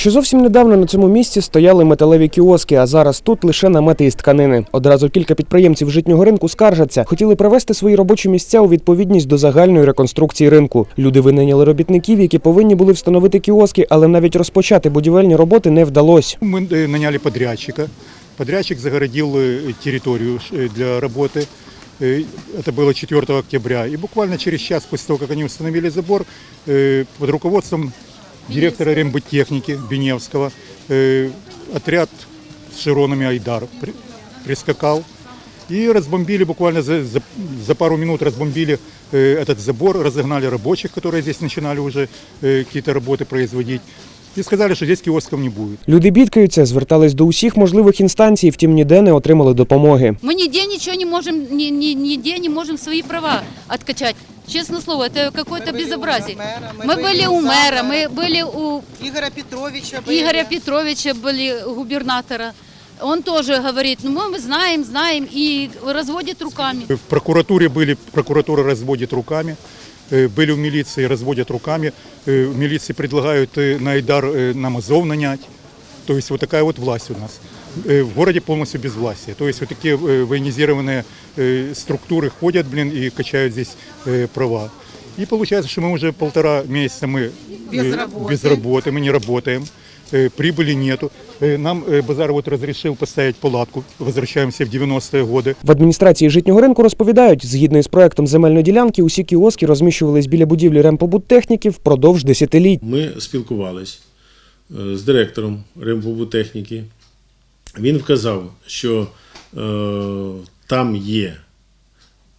Що зовсім недавно на цьому місці стояли металеві кіоски, а зараз тут лише намети із тканини. Одразу кілька підприємців житнього ринку скаржаться, хотіли привести свої робочі місця у відповідність до загальної реконструкції ринку. Люди винайняли робітників, які повинні були встановити кіоски, але навіть розпочати будівельні роботи не вдалося. Мы э, наняли подрядчика. Подрядчик загородил э, территорию э, для работы. Э, Это было 4 октября. И буквально через час после того, как они установили забор, э, под руководством директора рембытехники Беневского э, отряд с широнами Айдар при- прискакал и разбомбили буквально за, за, за пару минут разбомбили э, этот забор, разогнали рабочих, которые здесь начинали уже э, какие-то работы производить. И сказали, что здесь киосков не будет. Люди бідкаються, звертались до усіх можливих інстанцій, втім ніде не отримали допомоги. Мы нигде ничего не можем, ни, ни- нигде не можем свои права откачать. Честное слово, это какое-то Мы были у безобразие. мэра, мы Мы были были у у мэра, зама. мы были у Игоря Петровича были. Игоря Петровича, были у губернатора. Он тоже говорит, ну мы знаем, знаем, и разводит руками. В прокуратуре были, прокуратура разводит руками, э, были в милиции, разводят руками. Э, В милиции предлагают э, на Айдар э, нам Азов нанять. То есть вот такая вот власть у нас. Э, В городе полностью безвластие. То есть вот такие э, военизированные э, структуры ходят, блин, и качают здесь э, права. И получается, что мы уже полтора месяца мы Без э, работы. без работы, мы не работаем. Э, Прибыли нету. Э, Нам э, Базар вот разрешил поставить палатку. Возвращаемся в 90-е годы. В адміністрації житнього ринку розповідають, згідно із проектом земельної ділянки, усі кіоски розміщувались біля будівлі ремпобуттехніки впродовж десятиліть. Ми спілкувались е, з директором рембобутехніки. Він вказав, що е, там є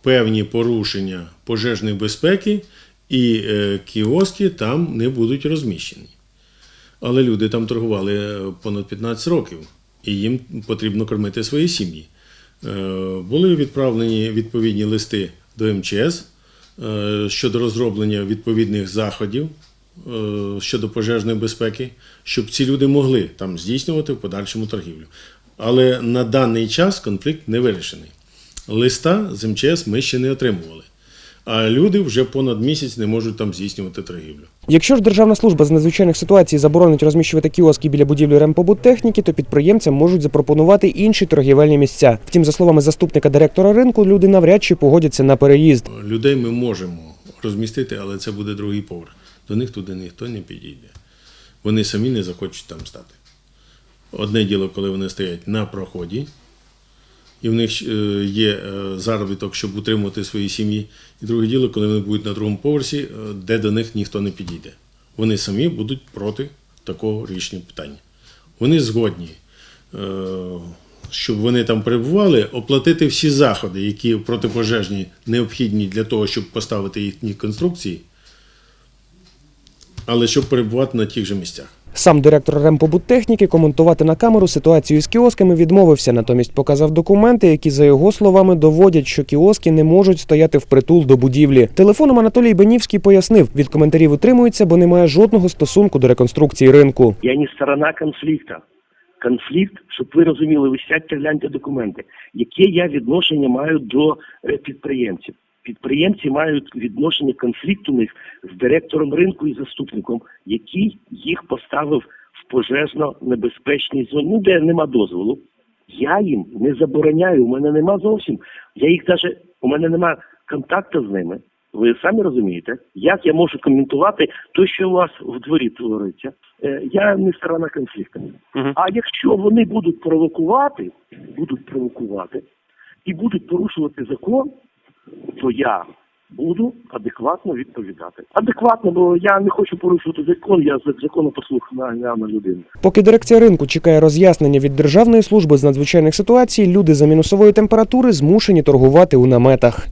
певні порушення пожежної безпеки, і е, кіоски там не будуть розміщені. Але люди там торгували е, понад 15 років, і їм потрібно кормити свої сім'ї. Е, Були відправлені відповідні листи до МЧС е, щодо розроблення відповідних заходів щодо пожежної безпеки, щоб ці люди могли там здійснювати в подальшому торгівлю. Але на даний час конфлікт не вирішений. Листа з МЧС ми ще не отримували. А люди вже понад місяць не можуть там здійснювати торгівлю. Якщо ж Державна служба з надзвичайних ситуацій заборонить розміщувати кіоски біля будівлі ремпобуттехніки, то підприємцям можуть запропонувати інші торгівельні місця. Втім, за словами заступника директора ринку, люди навряд чи погодяться на переїзд. Людей ми можемо розмістити, але це буде другий поверх. До них туди ніхто не підійде. Вони самі не захочуть там стати. Одне діло, коли вони стоять на проході, і в них е, є е, заробіток, щоб утримувати свої сім'ї. І друге діло, коли вони будуть на другому поверсі, е, де до них ніхто не підійде. Вони самі будуть проти такого рішення питання. Вони згодні, щоб вони там перебували, оплатити всі заходи, які протипожежні необхідні для того, щоб поставити їхні конструкції, але щоб перебувати на тих же місцях. Сам директор ремпобуттехніки коментувати на камеру ситуацію з кіосками відмовився, натомість показав документи, які, за його словами, доводять, що кіоски не можуть стояти впритул до будівлі. Телефоном Анатолій Бенівський пояснив, від коментарів утримується, бо немає жодного стосунку до реконструкції ринку. Я не сторона конфлікту. Конфлікт, щоб ви розуміли, ви сядьте, гляньте документи. Яке я відношення маю до е, підприємців? Підприємці мають відношення конфлікт у них з директором ринку і заступником, який їх поставив в пожежно небезпечній зоні, ну де нема дозволу. Я їм не забороняю, у мене нема зовсім. Я їх даже, у мене нема контакту з ними. Ви самі розумієте, як я можу коментувати те, що у вас в дворі твориться? Е, Я не сторона конфлікту. А якщо вони будуть провокувати, будуть провокувати і будуть порушувати закон, то я буду адекватно відповідати. Адекватно, бо я не хочу порушувати закон, я за законопослухна людина. Поки дирекція ринку чекає роз'яснення від Державної служби з надзвичайних ситуацій, люди за мінусової температури змушені торгувати у наметах.